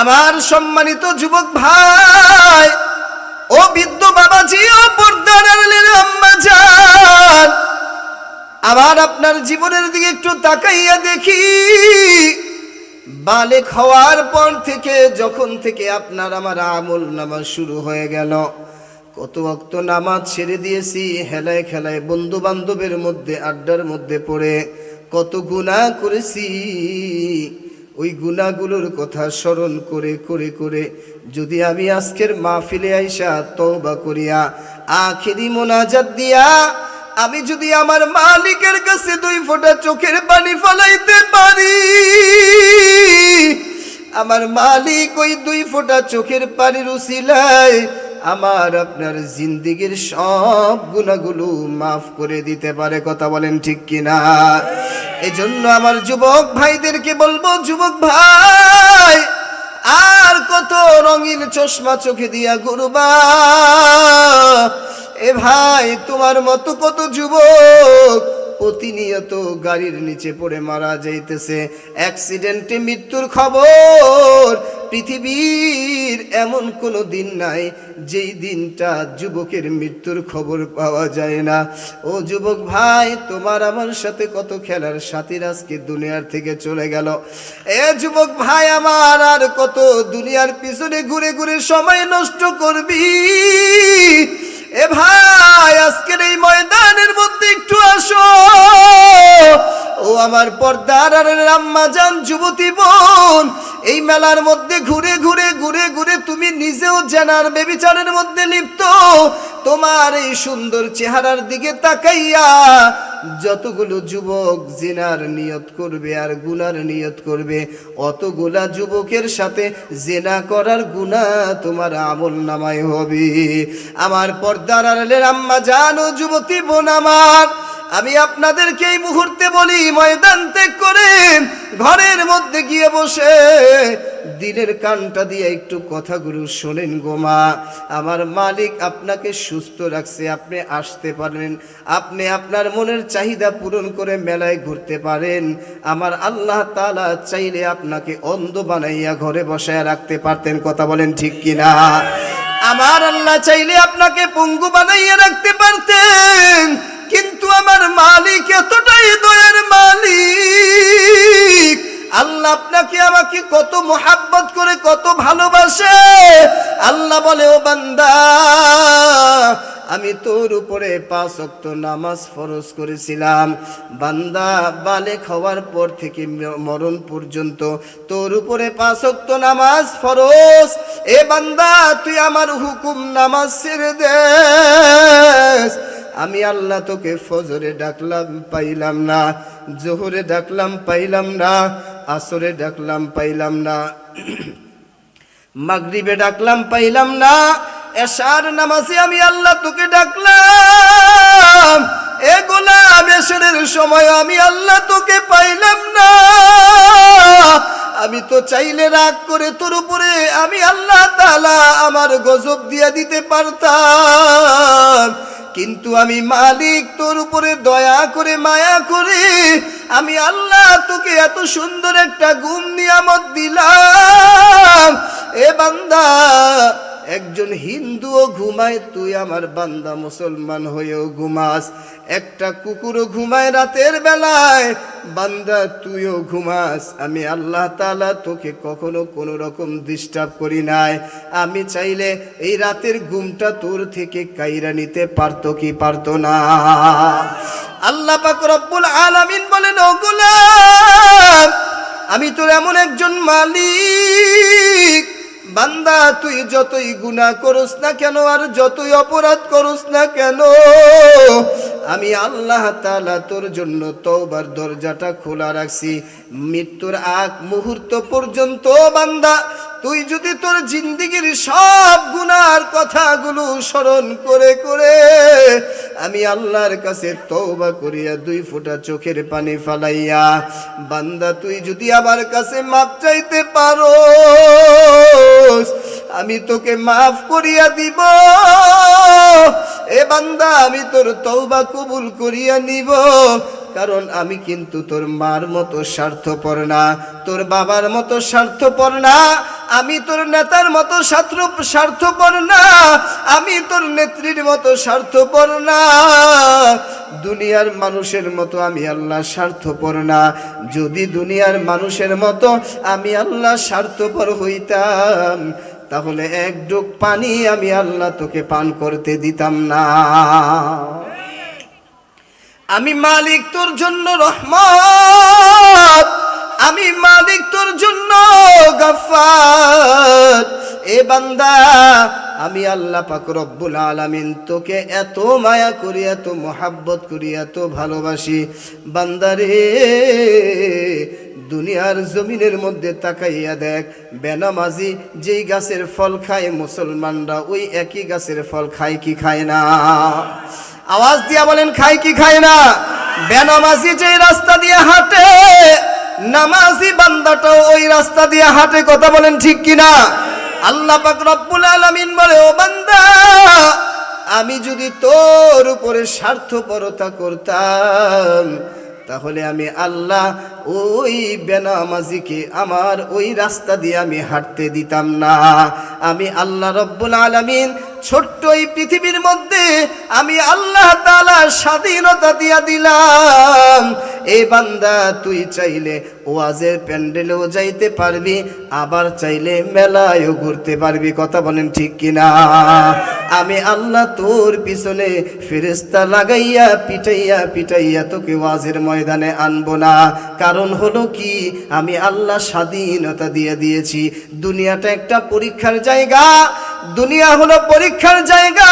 আমার সম্মানিত যুবক ভাই, ও বৃদ্ধ বাবাজি, ও পর্দার আবার আপনার জীবনের দিকে একটু তাকাইয়া দেখি। বালেক হওয়ার পর থেকে, যখন থেকে আপনার আমার আমল নামাজ শুরু হয়ে গেল, কত ভক্ত নামাজ ছেড়ে দিয়েছি, হেলায় খেলায় বন্ধু বান্ধবের মধ্যে, আড্ডার মধ্যে পড়ে কত গুণা করেছি। ওই গুণাগুলোর কথা স্মরণ করে করে করে যদি আমি আজকের মাহফিলে আইসা তওবা করিয়া আখেরি মোনাজাত দিয়া আমি যদি আমার মালিকের কাছে দুই ফোঁটা চোখের পানি ফলাইতে পারি, আমার মালিক ওই দুই ফোঁটা চোখের পানির উসিলায় আমার আপনার জিন্দিগির সব গুণাগুলো মাফ করে দিতে পারে, কথা বলেন ঠিক কিনা? এজন্য আমার যুবক ভাইদেরকে বলব, যুবক ভাই, আর কত রঙিন চশমা চোখে দিয়া গুরুবা এ ভাই, তোমার মতো কত যুবক প্রতিনিয়ত গাড়ির নিচে পড়ে মারা যাইতেছে। অ্যাক্সিডেন্টে মৃত্যুর খবর পৃথিবীর এমন কোনো দিন নাই, যেই দিনটা যুবকের মৃত্যুর খবর পাওয়া যায় না। ও যুবক ভাই, তোমার আমার সাথে কত খেলার সাথীর আজকে দুনিয়ার থেকে চলে গেল। এ যুবক ভাই, আমার আর কত দুনিয়ার পিছনে ঘুরে ঘুরে সময় নষ্ট করবি? এ ভাই, আজকের এই ময়দানের একটু আসো। ও আমার পর্দার আর রাম্মা যান যুবতী বোন, এই মেলার মধ্যে ঘুরে ঘুরে ঘুরে ঘুরে তুমি নিজেও জানার বেবিচারের মধ্যে লিপ্ত। তোমার এই সুন্দর চেহারার দিকে তাকাইয়া যতগুলো যুবক জেনার নিয়ত করবে আর গুনার নিয়ত করবে, অতগুলা যুবকের সাথে জেনা করার গুণা তোমার আমল নামায় হবে। আমার পর্দার আড়ালের আম্মা জানো যুবতী বোন আমার আমি আপনাদেরকে এই মুহূর্তে বলি, ময়দান ত্যাগ করে ঘরের মধ্যে গিয়ে বসে দিনের কানটা দিয়ে একটু কথাগুলো শোনেন গোমা আমার মালিক আপনাকে সুস্থ রাখছে, আপনি আসতে পারেন আপনি আপনার মনের চাহিদা পূরণ করে মেলায় ঘুরতে পারেন। আমার আল্লাহ তালা চাইলে আপনাকে অন্ধ বানাইয়া ঘরে বসায় রাখতে পারতেন, কথা বলেন ঠিক কিনা? আমার আল্লাহ চাইলে আপনাকে পঙ্গু বানাইয়া রাখতে পারতেন আমার মালিক, এতটাই দয়ের মালিক। আল্লাহ আপনাকে আমাকে কত মোহাব্বত করে, কত ভালোবাসে। আল্লাহ বলে, ও বান্দা, আমি তোর উপরে পাঁচ অক্ত নামাজ ফরজ করেছিলাম। বান্দা, বালেক হওয়ার পর থেকে মরণ পর্যন্ত তোর উপরে পাঁচ অক্ত নামাজ ফরজ। এ বান্দা, তুই আমার হুকুম নামাজ ছেড়ে দে। আমি আল্লাহ তোকে ফজরে ডাকলাম, পাইলাম না। জোহরে ডাকলাম, পাইলাম না। আসরে ডাকলাম, পাইলাম না। মাগরিবে ডাকলাম, পাইলাম না। এশার নামাজে আমি আল্লাহ তোকে ডাকলাম। এ গোলাম এসরের সময় আমি আল্লাহ তোকে পাইলাম না। আমি তো চাইলে রাগ করে তোর উপরে আমি আল্লাহ তালা আমার গজব দিয়া দিতে পারতাম। কিন্তু আমি মালিক, তোর উপরে দয়া করে মায়া করে আমি আল্লাহ তোকে এত সুন্দর একটা গুম নিয়ামত দিলাম। এ বান্দা একজন হিন্দুও ঘুমায়, তুই আমার বান্দা মুসলমান হয়েও ঘুমাস। একটা কুকুরও ঘুমায় রাতের বেলায়, বান্দা তুইও ঘুমাস। আমি আল্লাহ তালা তোকে কখনো কোনো রকম ডিস্টার্ব করি নাই। আমি চাইলে এই রাতের ঘুমটা তোর থেকে কাইরা নিতে পারতো কি পারতো না। আল্লাহ পাক রব্বুল আলামিন বলেন, ও গোলাম, আমি তোর এমন একজন মালিক বান্দা তুই যতই গুণা করস না কেন আর যতই অপরাধ করস না কেন আমি আল্লাহ তালা তোর জন্য তওবার দরজাটা খোলা রাখছি। মৃত্যুর আগ মুহূর্ত পর্যন্ত বান্দা, তুই যদি তোর জিন্দিগির সব গুনার কথাগুলো স্মরণ করে করে আমি আল্লাহর কাছে তৌবা করিয়া দুই ফোঁটা চোখের পানি ফালাইয়া, বান্দা, তুই যদি আমার কাছে মাপ চাইতে পারো আমি তোকে মাফ করিয়া দিব। এ বান্দা, আমি তোর তৌবা কবুল করিয়া নিব। কারণ আমি কিন্তু তোর মার মতো স্বার্থপর না, তোর বাবার মতো স্বার্থপর না, আমি তোর নেতার মতো স্বার্থ স্বার্থপর না, আমি তোর নেত্রীর মতো স্বার্থপর না। দুনিয়ার মানুষের মতো আমি আল্লাহ স্বার্থপর না, যদি দুনিয়ার মানুষের মতো আমি আল্লাহ স্বার্থপর হইতাম তাহলে এক ডুক পানি আমি আল্লাহ তোকে পান করতে দিতাম না। আমি মালিক তোর জন্য রহমত, আমি মালিক তোর জন্য গাফার এ বান্দা, আমি আল্লাহ পাক রব্বুল আলামিন তোকে এত মায়া করি, এত মোহাব্বত করি, এত ভালোবাসি। বান্দারে দুনিয়ার জমিনের মধ্যে তাকাইয়া দেখ, বেনামাজি যেই গাছের ফল খায়, মুসলমানরা ওই একই গাছের ফল খায় কি খায় না। আওয়াজ দিয়া বলেন, খায় কি খায় না? বেনামাজি যেই রাস্তা দিয়ে হাঁটে, নামাজি বান্দাটাও ওই রাস্তা দিয়ে হাঁটে, কথা বলেন ঠিক কিনা? আল্লাহ পাক রব্বুল আলামিন বলে, ও বান্দা, আমি যদি তোর উপরে স্বার্থপরতা করতাম তাহলে আমি আল্লাহ ওই বেনামাজিকে আমার ওই রাস্তা দিয়ে আমি হাঁটতে দিতাম না। আমি আল্লাহ রব্বুল আলামিন ছোট্ট এই পৃথিবীর মধ্যে আমি আল্লাহ তালা স্বাধীনতা দিয়া দিলাম। এই বান্দা, তুই চাইলে ওয়াজের প্যান্ডেলেও যাইতে পারবি, আবার চাইলে মেলায়ও ঘুরতে পারবি, কথা বলেন ঠিক কিনা? আমি আল্লাহ তোর পিছনে ফেরেস্তা লাগাইয়া, পিটাইয়া পিটাইয়া তোকে ওয়াজের ময়দানে আনব না। কারণ হলো কি, আমি আল্লাহ স্বাধীনতা দিয়ে দিয়েছি। দুনিয়াটা একটা পরীক্ষার জায়গা দুনিয়া হলো পরীক্ষার জায়গা।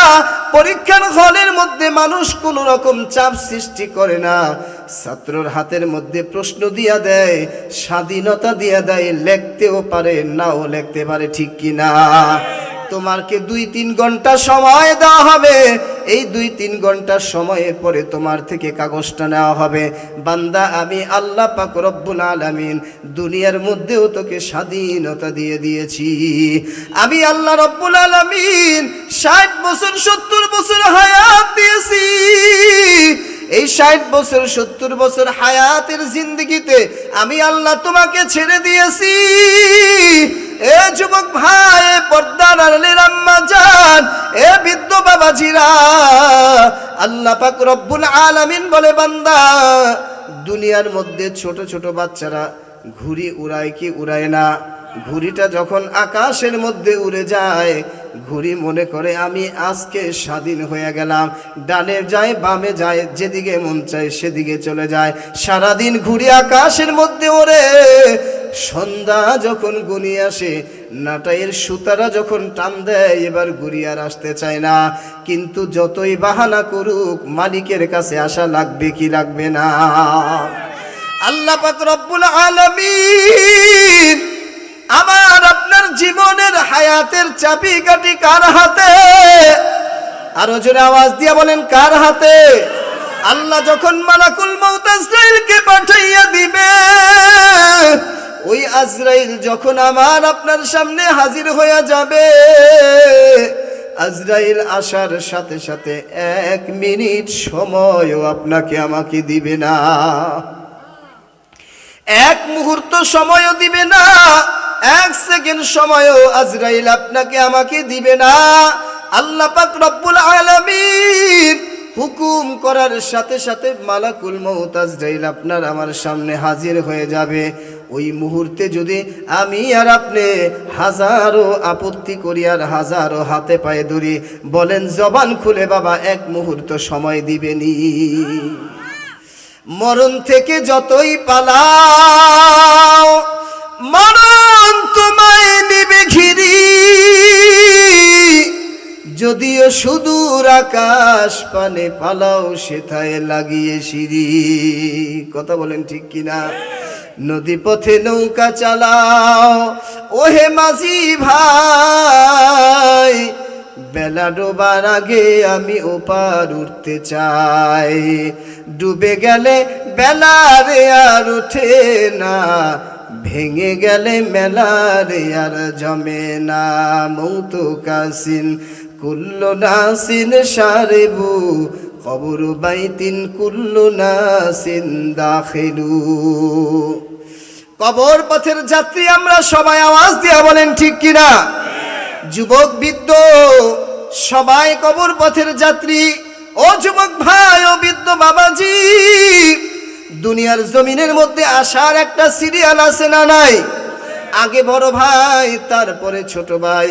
পরীক্ষার হলের মধ্যে মানুষ কোনো রকম চাপ সৃষ্টি করে না। ছাত্রর হাতের মধ্যে প্রশ্ন দিয়া দেয়, স্বাধীনতা দিয়া দেয়, লেখতেও পারে, নাও লেখতে পারে, ঠিক কি না তোমারকে দুই তিন ঘণ্টা সময় দেওয়া হবে। এই দুই তিন ঘণ্টা সময়ের পরে তোমার থেকে কাগজটা নেওয়া হবে। বান্দা, আমি আল্লাহ পাক রব্বুল আলামিন দুনিয়ার মধ্যেও তোকে স্বাধীনতা দিয়ে দিয়েছি। আমি আল্লাহ রব্বুল আলামিন ষাট বছর, সত্তর বছর হায়াত দিয়েছি। এই ষাট বছর, সত্তর বছর হায়াতের জিন্দগিতে আমি আল্লাহ তোমাকে ছেড়ে দিয়েছি। এ যুবক ভাই, পর্দার আড়ালের আম্মা জান এ বৃদ্ধ বাবাজিরা, আল্লাহ পাক রব্বুল আলামিন বলে, বান্দা, দুনিয়ার মধ্যে ছোট ছোট বাচ্চারা ঘুড়ি উড়ায় কি উড়ায় না? ঘুড়িটা যখন আকাশের মধ্যে উড়ে যায়, ঘুড়ি মনে করে, আমি আজকে স্বাধীন হয়ে গেলাম। ডানে যায়, বামে যায়, যেদিকে মন চায় সেদিকে চলে যায়। সারাদিন ঘুড়ি আকাশের মধ্যে ওরে সন্ধ্যা যখন গুনিয়ে আসে, নাটাইয়ের সুতারা যখন টান দেয়, এবার ঘুরি আর আসতে চায় না। কিন্তু যতই বাহানা করুক, মালিকের কাছে আসা লাগবে কি লাগবে না। আল্লাহ পাক রব্বুল আলামিন আমার আপনার জীবনের হায়াতের চাবি কাটি কার হাতে? আরও জোরে আওয়াজ দিয়া বলেন, কার হাতে? আল্লাহ যখন মালাকুল আজরাইলকে পাঠাইয়া দিবে ওই আজরাইল যখন আমার আপনার সামনে হাজির হয়ে যাবে, আজরাইল আসার সাথে সাথে এক মিনিট সময়ও আপনাকে আমাকে দিবে না। এক মুহূর্ত সময়ও দিবে না, এক সেকেন্ড সময়ও আজরাইল আপনাকে আমাকে দিবে না। আল্লাহ পাক রব্বুল আলামিন হুকুম করার সাথে সাথে মালাকুল মউত আজরাইল আপনার আমার সামনে হাজির হয়ে যাবে। ওই মুহূর্তে যদি আমি আর আপনি হাজারো আপত্তি করি আর হাজারো হাতে পায়ে ধরি, বলেন, জবান খুলে বাবা, এক মুহূর্ত সময় দিবেনি। মরণ থেকে যতই পালাও, মরণ তোমায় নিবে ঘিরি। যদিও সুদূর আকাশ পানে পালাও, সেথায় লাগিয়ে সিঁড়ি। কথা বলেন ঠিক কিনা? নদী পথে নৌকা চালাও, ওহে মাঝি ভাই, বেলা ডোবার আগে আমি ওপার উঠতে চাই। ডুবে গেলে বেলা রে আর ওঠে না, ভেঙে গেলে মেলা রে আর জমে না। মৌতো কুল্লো নাসিন সারেবু কবর বাইতিন কুল্লো নাসিন দাখিলু। কবর পথের যাত্রী আমরা সবাই আওয়াজ দিয়া বলেন, ঠিক কিনা? যুবক বৃদ্ধ, সবাই কবর পথের যাত্রী। ও যুবক ভাই, ও বৃদ্ধ বাবাজি, দুনিয়ার জমিনের মধ্যে আসার একটা সিরিয়াল আছে না নাই? আগে বড় ভাই, তারপরে ছোট ভাই।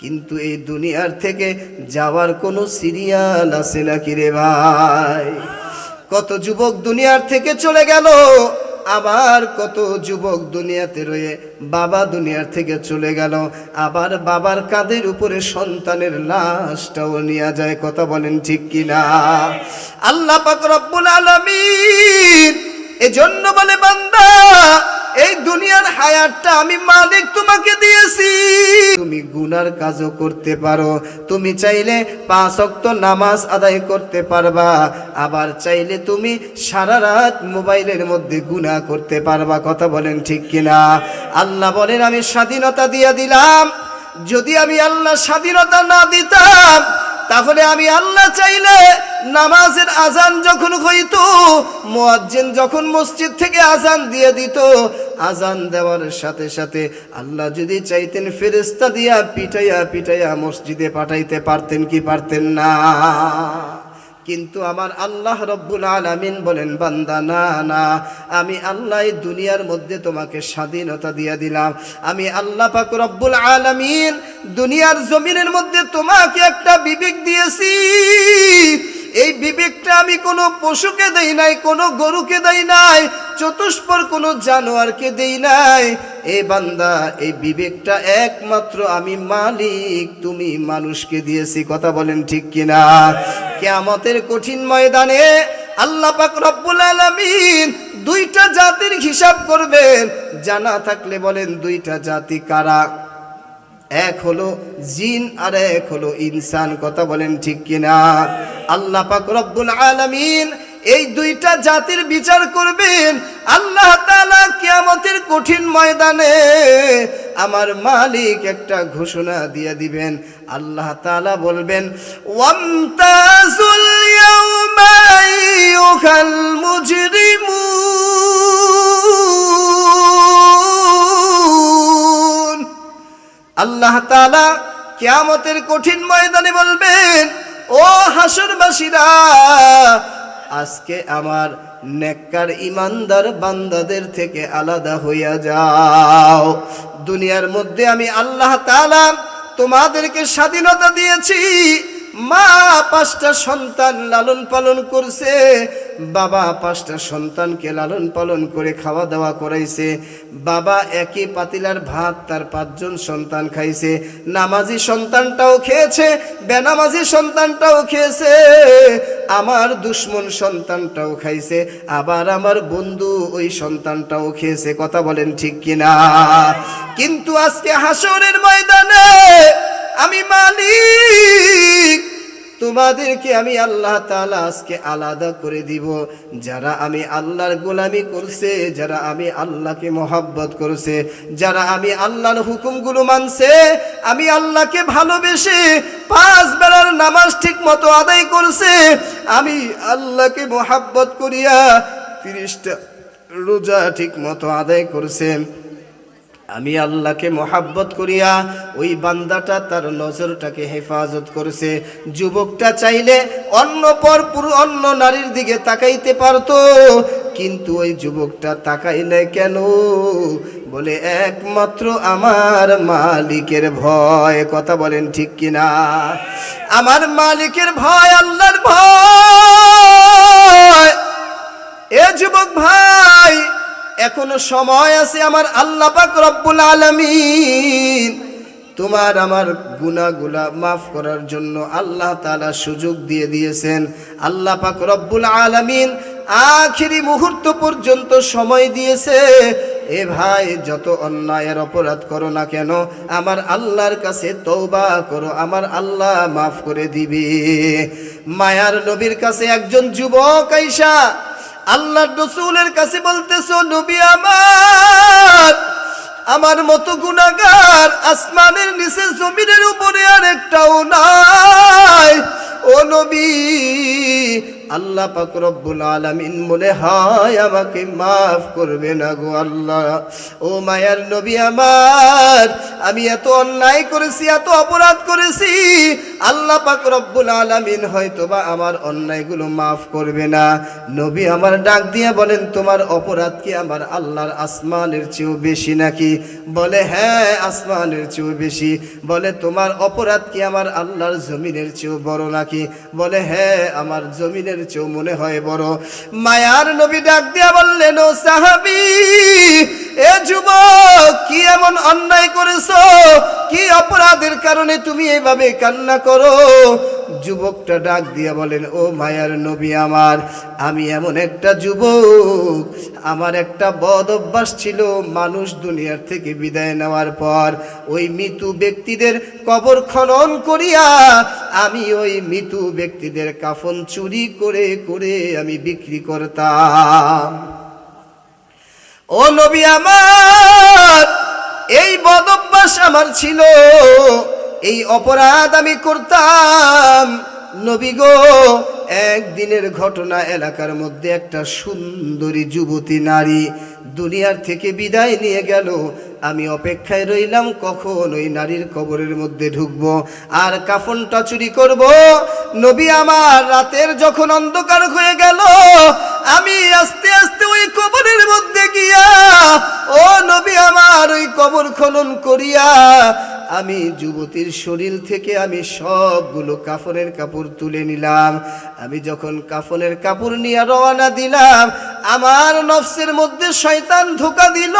কিন্তু এই দুনিয়ার থেকে যাওয়ার কোনো সিরিয়াল আছে নাকি রে ভাই? কত যুবক দুনিয়ার থেকে চলে গেল, আবার কত যুবক দুনিয়াতে রয়ে বাবা দুনিয়ার থেকে চলে গেল, আবার বাবার কাঁধের উপরে সন্তানের লাশটাও নিয়ে যায়, কথা বলেন ঠিক কিনা? আল্লাহ পাক রব্বুল আলামিন এজন্য বলে, বান্দা এই দুনিয়ার হায়াতটা আমি মালিক তোমাকে দিয়েছি। তুমি গুনার কাজও করতে পারো, তুমি চাইলে পাঁচ অক্ত নামাজ আদায় করতে পারবা, আবার চাইলে তুমি সারা রাত মোবাইলের মধ্যে গুনাহ করতে পারবা, কথা বলেন ঠিক কিনা? আল্লাহ বলেন, আমি স্বাধীনতা দিয়ে দিলাম। যদি আমি আল্লাহ স্বাধীনতা না দিতাম, তাহলে আমি আল্লাহ চাইলে নামাজের আজান যখন হইত, মুয়াজ্জিন যখন মসজিদ থেকে আজান দিয়ে দিত, আজান দেওয়ার সাথে সাথে আল্লাহ যদি চাইতেন ফেরেস্তা দিয়া পিটাইয়া পিটাইয়া মসজিদে পাঠাইতে পারতেন কি পারতেন না। কিন্তু আমার আল্লাহ রব্বুল আলামিন বলেন, বান্দা, না না, আমি আল্লাহ দুনিয়ার মধ্যে তোমাকে স্বাধীনতা দিয়ে দিলাম। আমি আল্লাহ পাক রব্বুল আলামিন দুনিয়ার জমিনের মধ্যে তোমাকে একটা বিবেক দিয়েছি। এই বিবেকটা আমি কোনো পশুকে দেই নাই, কোনো গরুকে দেই নাই, চতুষ্পর কোনো জানোয়ারকে দেই নাই। এ বান্দা, এই বিবেকটা একমাত্র আমি মালিক, তুমি মানুষকে দিয়েছি, কথা বলেন ঠিক কিনা? কেয়ামতের কঠিন ময়দানে আল্লাহ পাক রব্বুল আলামিন দুইটা জাতির হিসাব করবেন। জানা থাকলে বলেন দুইটা জাতি কারা? এক হলো জিন আর এক হলো ইনসান, কথা বলেন ঠিক কিনা? আল্লাহ পাক রব্বুল আলামিন এই দুইটা জাতির বিচার করবেন। আল্লাহ তাআলা কিয়ামতের কঠিন ময়দানে আমার মালিক একটা ঘোষণা দিয়ে দিবেন। আল্লাহ তাআলা বলবেন, ওয়ামতাজুল ইয়াউমা আইয়ুহাল মুজরিমুন। আল্লাহ তালা কেয়ামতের কঠিন ময়দানে বলবেন, ও হাসরবাসীরা আজকে আমার নেককার ইমানদার বান্দাদের থেকে আলাদা হইয়া যাও। দুনিয়ার মধ্যে আমি আল্লাহ তালা তোমাদেরকে স্বাধীনতা দিয়েছি মা পাঁচটা সন্তান লালন পালন করছে, বাবা পাঁচটা সন্তানকে লালন পালন করে খাওয়া দাওয়া করাইছে, বাবা একই পাতিলার ভাত তার পাঁচজন সন্তান খাইছে, নামাজি সন্তানটাও খেয়েছে, বেনামাজি সন্তানটাও খেয়েছে, আমার দুশ্মন সন্তানটাও খাইছে, আবার আমার বন্ধু ওই সন্তানটাও খেয়েছে, কথা বলেন ঠিক কিনা? কিন্তু আজকে হাসরের ময়দানে আমি মালিক। তোমাদেরকে আমি আল্লাহ তাআলা আজকে আলাদা করে দিব। যারা আমি আল্লাহর গোলামি করছে, যারা আমি আল্লাহকে মহাব্বত করছে, যারা আমি আল্লাহর হুকুমগুলো মানছে, আমি আল্লাহকে ভালোবেসে পাঁচ বেলার নামাজ ঠিক মতো আদায় করছে, আমি আল্লাহকে মহাব্বত করিয়া তিরিশটা রোজা ঠিক মতো আদায় করছে। আমি আল্লাহকে মোহাব্বত করিয়া ওই বান্দাটা তার নজরটাকে হেফাজত করেছে। যুবকটা চাইলে অন্য পর অন্য নারীর দিকে তাকাইতে পারতো, কিন্তু ওই যুবকটা তাকাই নাই কেন? বলে, একমাত্র আমার মালিকের ভয়। কথা বলেন ঠিক কিনা? আমার মালিকের ভয়, আল্লাহর ভয়। এ যুবক ভাই এখনও সময় আছে আমার আল্লাহ পাক রব্বুল আলামিন। তোমার আমার গুনাহগুলা মাফ করার জন্য আল্লাহ তাআলা সুযোগ দিয়ে দিয়েছেন। আল্লাহ পাক রব্বুল আলামিন আখিরি মুহূর্ত পর্যন্ত সময় দিয়েছে। এ ভাই, যত অন্যায়ের অপরাধ করো না কেন, আমার আল্লাহর কাছে তৌবা করো, আমার আল্লাহ মাফ করে দিবে। মায়ার নবীর কাছে একজন যুবক আইসা আল্লাহ রসুলের কাছে বলতেছো, নবী আমার আমার মতো গুণাগার আসমানের নিচে জমিনের উপরে আর একটাও নাই। ও নবী আল্লাহ রব্বুল আলামিন মনে হয়, আমাকে মাফ করবে না গো আল্লাহ। ও মায়ার নবী আমার, আমি এত অন্যায় করেছি, এত অপরাধ করেছি। আল্লাহ পাক আলামিন হয়তো বা আমার অন্যায়গুলো মাফ করবে না। নবী আমার ডাক দিয়ে বলেন, তোমার অপরাধ কি আমার আল্লাহর আসমানের চেয়েও বেশি নাকি? বলে হ্যাঁ আসমানের চেয়েও বেশি। বলে, তোমার অপরাধ কি আমার আল্লাহর জমিনের চেয়েও বড় নাকি? বলে হ্যাঁ আমার জমিনের চেয়েও মনে হয় বড়। মায়ার নবী ডাক দিয়া বললেন, ও সাহাবি, এ যুবক, কি এমন অন্যায় করেছ? কি অপরাধের কারণে তুমি এইভাবে কান্না করো? যুবকটা ডাক দিয়া বলেন, ও মায়ার নবী আমার, আমি এমন একটা যুবক। আমার একটা বদ অভ্যাস ছিল মানুষ দুনিয়ার থেকে বিদায় নেওয়ার পর ওই মৃত্যু ব্যক্তিদের কবর খনন করিয়া আমি ওই মৃত্যু ব্যক্তিদের কাফন চুরি করে করে আমি বিক্রি করতাম। ও নবী আমার, এই বদ অভ্যাস আমার ছিল। এই অপরাধ আমি করতাম। নবী গো, একদিনের ঘটনা এলাকার মধ্যে একটা সুন্দরী যুবতী নারী দুনিয়ার থেকে বিদায় নিয়ে গেল। আমি অপেক্ষায় রইলাম কখন ওই নারীর কবরের মধ্যে ঢুকবো? আর কাফনটা চুরি করব? নবী আমার রাতের যখন অন্ধকার হয়ে গেল, আমি আস্তে আস্তে ওই কবরের মধ্যে গিয়া, ও নবী আমার ওই কবর খনন করিয়া, আমি যুবতীর শরীর থেকে আমি সবগুলো কাফনের কাপড় তুলে নিলাম। আমি যখন কাফনের কাপড় নিয়ে রওনা দিলাম আমার নফসের মধ্যে শয়তান ধোকা দিল।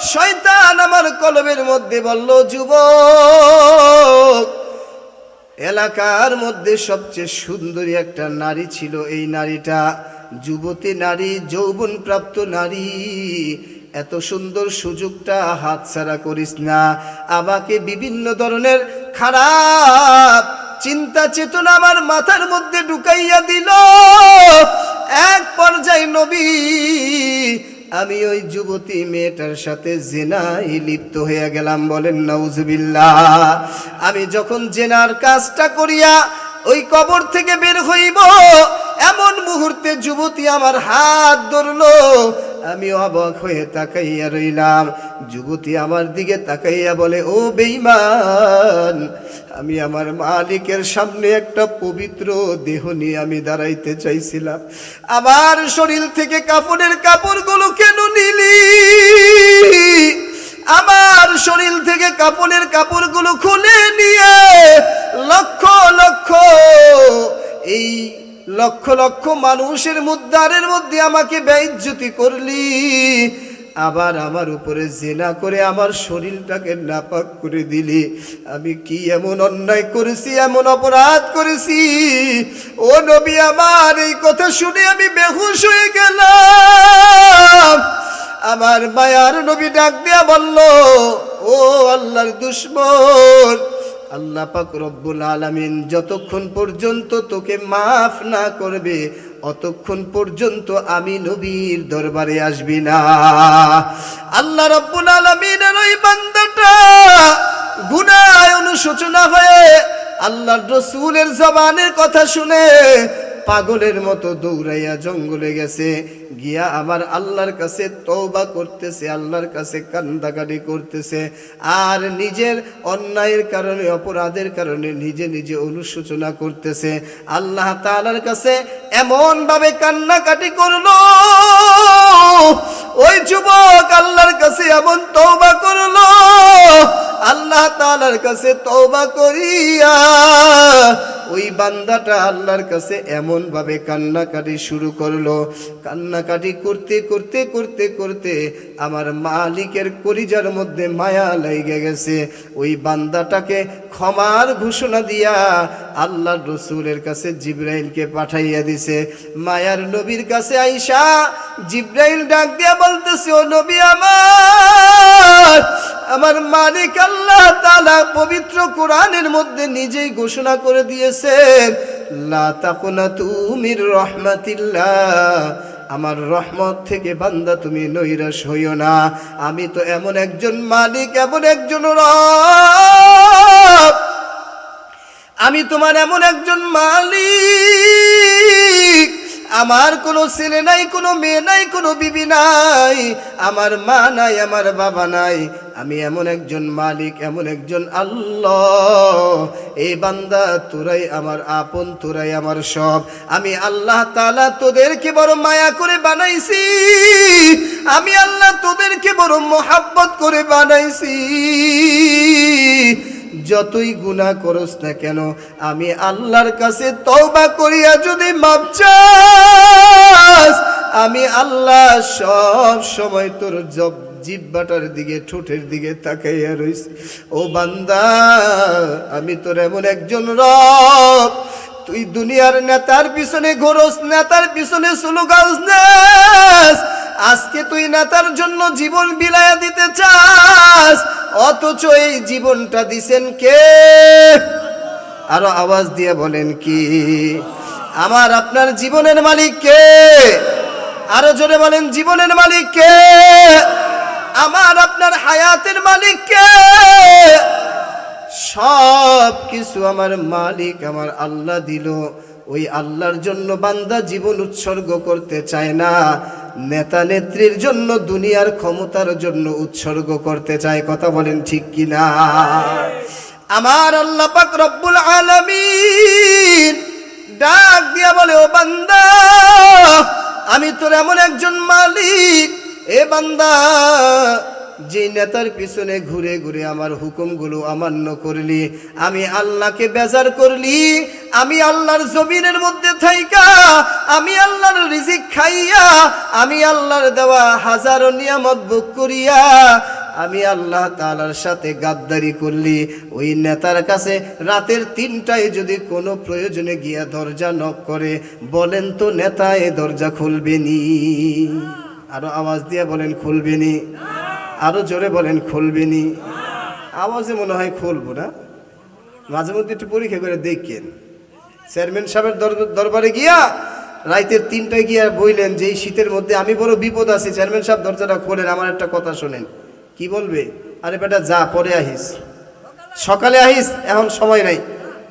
শয়তান আমার কলবের মধ্যে বলল, যুবক, এলাকার মধ্যে সবচেয়ে সুন্দরী একটা নারী ছিল। এই নারীটা যুবতী নারী যৌবন প্রাপ্ত নারী। এত সুন্দর সুযোগটা হাতছাড়া করিস না। আমাকে বিভিন্ন ধরনের খারাপ চিন্তা চেতনা আমার মাথার মধ্যে ঢুকাইয়া দিল। এক পর্যায়ে নবী, আমি ওই যুবতী মেয়েটার সাথে জেনাই লিপ্ত হইয়া গেলাম, বলেন, নাউজুবিল্লাহ। আমি যখন জেনার কাজটা করিয়া ওই কবর থেকে বের হইব, এমন মুহূর্তে যুবতী আমার হাত ধরলো। আমি অবাক হয়ে তাকাইয়া রইলাম। যুবতী আমার দিকে তাকাইয়া বলে, ও বেইমান আমি আমার মালিকের সামনে একটা পবিত্র দেহ নিয়ে আমি দাঁড়াইতে চাইছিলাম। আমার শরীর থেকে কাপড়ের কাপড়গুলো কেন নিলি? আমার শরীর থেকে কাপড়ের কাপড়গুলো খুলে নিয়ে লক্ষ লক্ষ, এই লক্ষ লক্ষ মানুষের মুদ্রারের মধ্যে আমাকে ব্যয়জ্যোতি করলি। আবার আমার উপরে জেনা করে আমার শরীরটাকে নাপাক করে দিলি। আমি কি এমন অন্যায় করেছি, এমন অপরাধ করেছি? ও নবী, আমার এই কথা শুনে আমি বেহুশ হয়ে গেলাম। আমার মায়ার নবী ডাক দিয়া বলল, ও আল্লাহর দুশ্মন, আল্লাহ পাক রব্বুল আলামিন যতক্ষণ পর্যন্ত তোকে মাফ না করবে অতক্ষণ পর্যন্ত আমি নবীর দরবারে আসবি না। আল্লাহ রব্বুল আলমিনের ওই বান্দাটা গুনায় অনুশোচনা হয়ে আল্লাহর রসুলের জবানের কথা শুনে পাগলের মতো দৌড়াইয়া জঙ্গলে গেছে। গিয়া আবার আল্লাহর কাছে তওবা করতেছে, আল্লাহর কাছে কান্দাকাটি করতেছে। আর নিজের অন্যায়ের কারণে, অপরাধের কারণে নিজে নিজে অনুশোচনা করতেছে। আল্লাহ তাআলার কাছে এমন ভাবে কান্নাকাটি করল, ওই যুবক আল্লাহর কাছে এমন তওবা করল, আল্লাহ তাআলার কাছে তওবা করিয়া ওই বান্দাটা আল্লাহর কাছে এমন ভাবে কান্নাকাটি শুরু করল। কান্নাকাটি করতে করতে করতে করতে আমার মালিকের করিজার মধ্যে মায়া লেগে গেছে। ওই বান্দাটাকে ক্ষমার ঘোষণা দিয়া আল্লাহ রসুলের কাছে জিব্রাইলকে পাঠাইয়া দিছে। মায়ার নবীর কাছে আইসা জিব্রাইল ডাক দিয়া বলতেছে, ও নবী আমার! আমার মালিক আল্লাহ তালা পবিত্র কোরআনের মধ্যে নিজেই ঘোষণা করে দিয়েছেন, লা তাকুনাতু মির রহমাতিল্লাহ আমার রহমত থেকে বান্দা তুমি নৈরাশ হইও না। আমি তো এমন একজন মালিক, এমন একজন রব। আমি তোমার এমন একজন মালিক। আমার কোনো ছেলে নাই, কোনো মেয়ে নাই, কোনো বিবি নাই। আমার মা নাই, আমার বাবা নাই। আমি এমন একজন মালিক, এমন একজন আল্লাহ। এই বান্দা তোরাই আমার আপন, তোরাই আমার সব। আমি আল্লাহ তালা তোদেরকে বড় মায়া করে বানাইছি। আমি আল্লাহ তোদেরকে বড় মোহাব্বত করে বানাইছি। যতই গুনাহ করস না কেন, আমি আল্লাহর কাছে তওবা করিয়া যদি মাপ চাস, আমি আল্লাহ সব সময় তোর জব জিব্বাটার দিকে, ঠোঁটের দিকে তাকাইয়া রইছি। ও বান্দা, আমি তোর এমন একজন রব। তুই দুনিয়ার নেতার পিছনে ঘোরস, নেতার পিছনে সুলুগাস নাস। আজকে তুই নেতার জন্য জীবন বিলায়া দিতে চাস। অথচ এই জীবনটা দিছেন কে? আরও আওয়াজ দিয়ে বলেন কি? আমার আপনার জীবনের মালিক কে? আরও জোরে বলেন, জীবনের মালিক কে? আমার আপনার হায়াতের মালিক কে সব কিছু আমার মালিক আমার আল্লাহ দিল। ওই আল্লাহর জন্য বান্দা জীবন উৎসর্গ করতে চায় না। নেতা নেত্রীর জন্য, দুনিয়ার ক্ষমতার জন্য উৎসর্গ করতে চায়। কথা বলেন ঠিক কিনা? আমার আল্লাহ পাক রব্বুল আলামিন ডাক দিয়া বলে, ও বান্দা, আমি তোর এমন একজন মালিক এ বান্দা, যে নেতার পিছনে ঘুরে ঘুরে আমার হুকুমগুলো অমান্য করলি, আমি আল্লাহকে বেজার করলি, আমি আল্লাহর জমিনের মধ্যে থাইকা, আমি আল্লাহর রিজিক খাইয়া, আমি আল্লাহর দেওয়া হাজারো নিয়ামত ভোগ করিয়া, আমি আল্লাহ তালার সাথে গাদ্দারি করলি। ওই নেতার কাছে রাতের তিনটায় যদি কোনো প্রয়োজনে গিয়া দরজা নক করে, বলেন তো নেতা এ দরজা খুলবে নি আরও আওয়াজ দিয়ে বলেন খুলবে নি আরও জোরে বলেন খুলবে নি আওয়াজে মনে হয় খুলবো না। মাঝে মধ্যে একটু পরীক্ষা করে দেখেন। চেয়ারম্যান সাহেবের দর- দরবারে গিয়া রাইতের তিনটায় গিয়া বইলেন যে, এই শীতের মধ্যে আমি বড় বিপদ আছি। চেয়ারম্যান সাহেব দরজাটা খোলেন, আমার একটা কথা শোনেন। কি বলবে? আরে বেটা, যা, পরে আহিস। সকালে আহিস, এখন সময় নাই।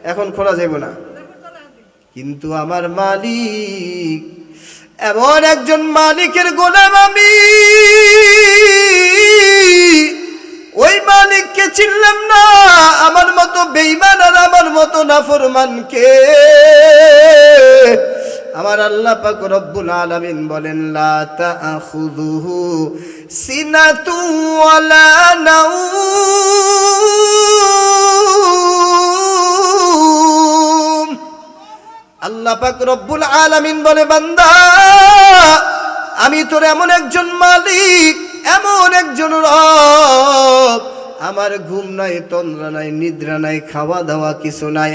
এখন খোলা যাইব না। কিন্তু আমার মালিক এমন একজন মালিকের গোলাম আমি। ওই মালিককে চিনলাম না, আমার মতো বেইমান আর আমার মতো নাফরমানকে। আমার আল্লাহ পাক রব্বুল আলামিন বলেন, লা তাখুযুহু সিনাতু ওয়ালা নাউম। আল্লাহ পাক রব্বুল আলামিন বলে, বান্দা, আমি তোর এমন একজন মালিক, এমন একজন রব। আমার ঘুম নাই, তন্দ্রা নাই, নিদ্রা নাই খাওয়া দাওয়া কিছু নাই।